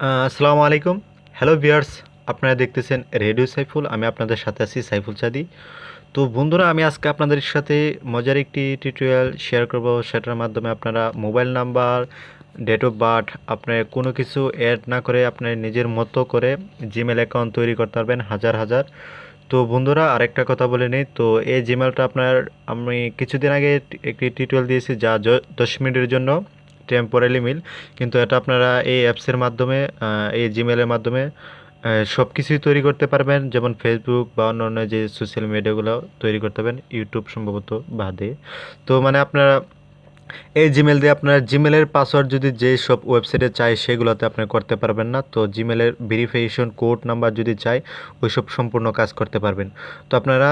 আসসালামু আলাইকুম। Hello viewers আপনারা দেখতেছেন রেডিও সাইফুল আমি আপনাদের সাথে আছি সাইফুল চাঁদি। তো বন্ধুরা, আমি আজকে আপনাদের সাথে মজার একটি টিউটোরিয়াল শেয়ার করব। সেটার মাধ্যমে আপনারা mobile number date of birth আপনার কোনো কিছু অ্যাড না করে আপনার নিজের মতো করে জিমেল অ্যাকাউন্ট তৈরি করতে পারবেন, হাজার হাজার। তো বন্ধুরা, আরেকটা কথা বলে নিই। তো এই জিমেলটা আপনার, আমি কিছুদিন আগে একটি টিউটোরিয়াল দিয়েছি যা দশ মিনিটের জন্য। টেম্পোরারি মিল, কিন্তু এটা আপনারা এই অ্যাপসের মাধ্যমে এই জিমেলের মাধ্যমে সব কিছুই তৈরি করতে পারবেন। যেমন ফেসবুক বা অন্যান্য যে সোশ্যাল মিডিয়াগুলো তৈরি করতে পারবেন ইউটিউব সম্ভবত বাদে। তো মানে আপনারা এই জিমেল দিয়ে আপনার জিমেলের পাসওয়ার্ড যদি যে সব ওয়েবসাইটে চাই, সেগুলোতে আপনি করতে পারবেন না। তো জিমেলের ভেরিফিকেশন কোড নাম্বার যদি চাই, ওইসব সম্পূর্ণ কাজ করতে পারবেন। তো আপনারা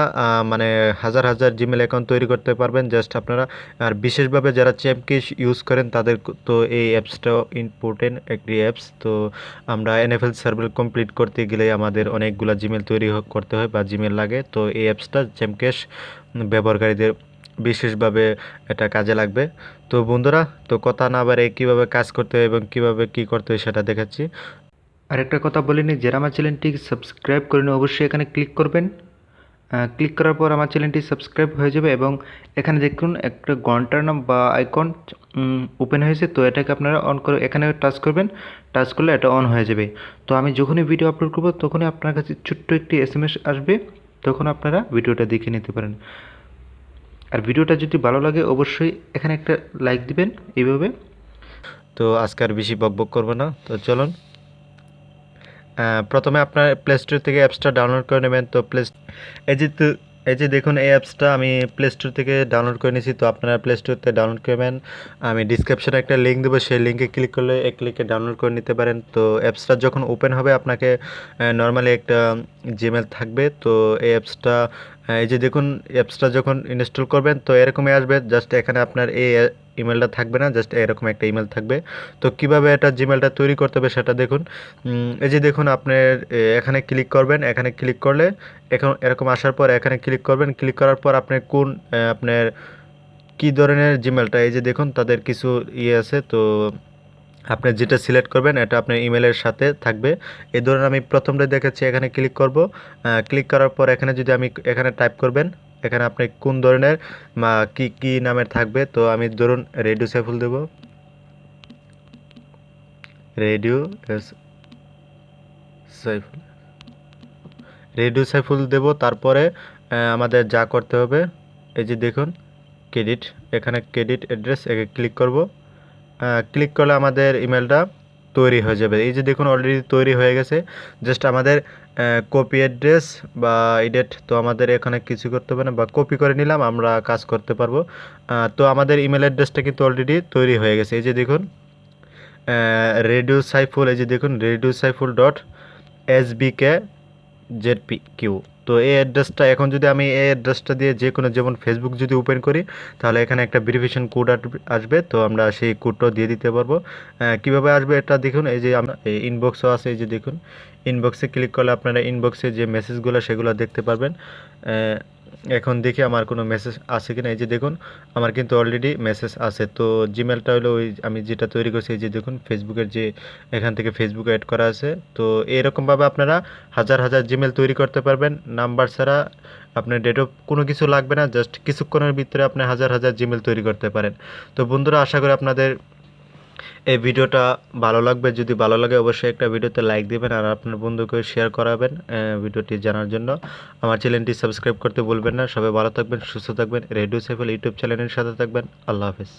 মানে হাজার হাজার জিমেল অ্যাকাউন্ট তৈরি করতে পারবেন। জাস্ট আপনারা, আর বিশেষভাবে যারা চ্যাপকেশ ইউজ করেন, তাদের তো এই অ্যাপসটাও ইম্পর্টেন্ট একটি অ্যাপস তো আমরা এনএফএল সার্ভার কমপ্লিট করতে গেলে আমাদের অনেকগুলো জিমেল তৈরি করতে হয় বা জিমেল লাগে। তো এই অ্যাপসটা চ্যামকেশ ব্যবহারকারীদের বিশেষভাবে এটা কাজে লাগবে। তো বন্ধুরা, তো কথা না বারে কীভাবে কাজ করতে হয় এবং কীভাবে কী করতে হয় সেটা দেখাচ্ছি। আরেকটা কথা বলিনি যারা আমার চ্যানেলটি সাবস্ক্রাইব করেনি অবশ্যই এখানে ক্লিক করবেন। ক্লিক করার পর আমার চ্যানেলটি সাবস্ক্রাইব হয়ে যাবে এবং এখানে দেখুন একটা ঘণ্টার নাম বা আইকন ওপেন হয়েছে। তো এটাকে আপনারা অন করে এখানে টাচ করবেন। টাচ করলে এটা অন হয়ে যাবে। তো আমি যখনই ভিডিও আপলোড করব, তখনই আপনার কাছে ছোট্ট একটি এস আসবে। তখন আপনারা ভিডিওটা দেখে নিতে পারেন। আর ভিডিওটা যদি ভালো লাগে, অবশ্যই এখানে একটা লাইক দিবেন, এইভাবে। তো আজকে আর বেশি বকবক করব না। তো চলুন। প্রথমে আপনার প্লে স্টোর থেকে অ্যাপসটা ডাউনলোড করে নেবেন। তো প্লে এই যে এই যে দেখুন, এই অ্যাপসটা আমি প্লে স্টোর থেকে ডাউনলোড করে নিয়েছি, তো আপনারা প্লে স্টোর থেকে ডাউনলোড করবেন আমি ডিসক্রিপশানে একটা লিঙ্ক দেবো, সেই লিঙ্কে ক্লিক করলে এক ক্লিকে ডাউনলোড করে নিতে পারেন। তো অ্যাপসটা যখন ওপেন হবে, আপনাকে নর্মালি একটা জিমেল থাকবে। তো এই অ্যাপসটা এই যে দেখুন, অ্যাপসটা যখন ইনস্টল করবেন, তো এরকমই আসবে। জাস্ট এখানে আপনার এই ইমেলটা থাকবে না জাস্ট এরকম একটা ইমেল থাকবে। তো কীভাবে এটা জিমেলটা তৈরি করতে হবে সেটা দেখুন। এই যে দেখুন আপনার এখানে ক্লিক করবেন, এখানে ক্লিক করলে এখন এরকম আসার পর এখানে ক্লিক করবেন ক্লিক করার পর আপনি কোন আপনার কি ধরনের জিমেলটা এই যে দেখুন তাদের কিছু ইয়ে আছে, তো আপনি যেটা সিলেক্ট করবেন এটা আপনার ইমেলের সাথে থাকবে। এই ধরুন আমি প্রথমটা দেখাচ্ছি এখানে ক্লিক করব। ক্লিক করার পর এখানে যদি আমি এখানে টাইপ করবেন এখানে আপনি কোন ধরনের কি কি নামের থাকবে? তো আমি ধরুন রেডিও সাইফুল দেব। রেডিও সাইফুল রেডিও সাইফুল দেব, তারপরে আমাদের যা করতে হবে, এই যে দেখুন ক্রেডিট এখানে ক্রেডিট অ্যাড্রেস ক্লিক করব। ক্লিক করলে আমাদের ইমেলটা তৈরি হয়ে যাবে। এই যে দেখুন অলরেডি তৈরি হয়ে গেছে। জাস্ট আমাদের কপি অ্যাড্রেস বা এডিট তো আমাদের এখানে কিছু করতে হবে না, বা কপি করে নিলাম, আমরা কাজ করতে পারব। তো আমাদের ইমেল অ্যাড্রেসটা কিন্তু অলরেডি তৈরি হয়ে গেছে। এই যে দেখুন রেডিও সাইফুল এই যে দেখুন radio Saiful dot S B K Z P Q তো এই অ্যাড্রেসটা এখন যদি আমি এই অ্যাড্রেসটা দিয়ে যে কোনো যেমন ফেসবুক যদি ওপেন করি, তাহলে এখানে একটা ভেরিফিকেশন কোড আসবে। তো আমরা সেই কোডটাও দিয়ে দিতে পারব। কীভাবে আসবে এটা দেখুন, এই যে আমরা ইনবক্সও আছে, এই যে দেখুন। ইনবক্সে ক্লিক করলে আপনারা ইনবক্সে যে মেসেজগুলো সেগুলো দেখতে পারবেন। এখন দেখি আমার কোনো মেসেজ আছে কিনা। এই যে দেখুন, আমার কিন্তু অলরেডি মেসেজ আছে। তো জিমেলটা হলো ওই আমি যেটা তৈরি করছি, এই যে দেখুন ফেসবুকের যে এখান থেকে ফেসবুক অ্যাড করা আছে। তো এরকমভাবে আপনারা হাজার হাজার জিমেল তৈরি করতে পারবেন। নাম্বার ছাড়া আপনার ডেট অফ কোনো কিছু লাগবে না। জাস্ট কিছুক্ষণের ভিতরে আপনি হাজার হাজার জিমেল তৈরি করতে পারেন। তো বন্ধুরা, আশা করি আপনাদের এই ভিডিওটা ভালো লাগবে, যদি ভালো লাগে অবশ্যই একটা ভিডিওতে লাইক দিবেন আর আপনার বন্ধুকে শেয়ার করাবেন ভিডিওটি জানার জন্য। আমার চ্যানেলটি সাবস্ক্রাইব করতে বলবেন না। সবাই ভালো থাকবেন, সুস্থ থাকবেন। রেডিও সেফেল ইউটিউব চ্যানেলের সাথে থাকবেন। আল্লাহ হাফেজ।